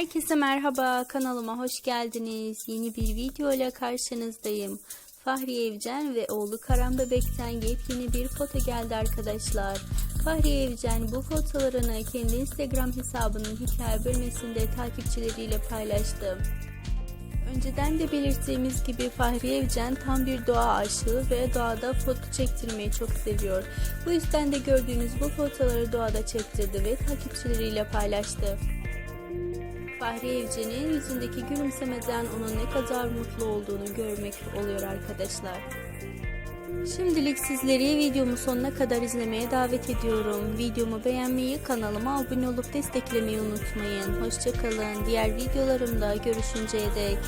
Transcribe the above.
Herkese merhaba, kanalıma hoş geldiniz. Yeni bir video ile karşınızdayım. Fahri Evcen ve oğlu Karan Bebek'ten yepyeni bir foto geldi arkadaşlar. Fahri Evcen bu fotolarını kendi Instagram hesabının hikaye bölmesinde takipçileriyle paylaştı. Önceden de belirttiğimiz gibi Fahri Evcen tam bir doğa aşığı ve doğada foto çektirmeyi çok seviyor. Bu yüzden de gördüğünüz bu fotoları doğada çektirdi ve takipçileriyle paylaştı. Fahri Evcen'in yüzündeki gülümsemeden onun ne kadar mutlu olduğunu görmek oluyor arkadaşlar. Şimdilik sizleri videomu sonuna kadar izlemeye davet ediyorum. Videomu beğenmeyi, kanalıma abone olup desteklemeyi unutmayın. Hoşçakalın. Diğer videolarımda görüşünceye dek.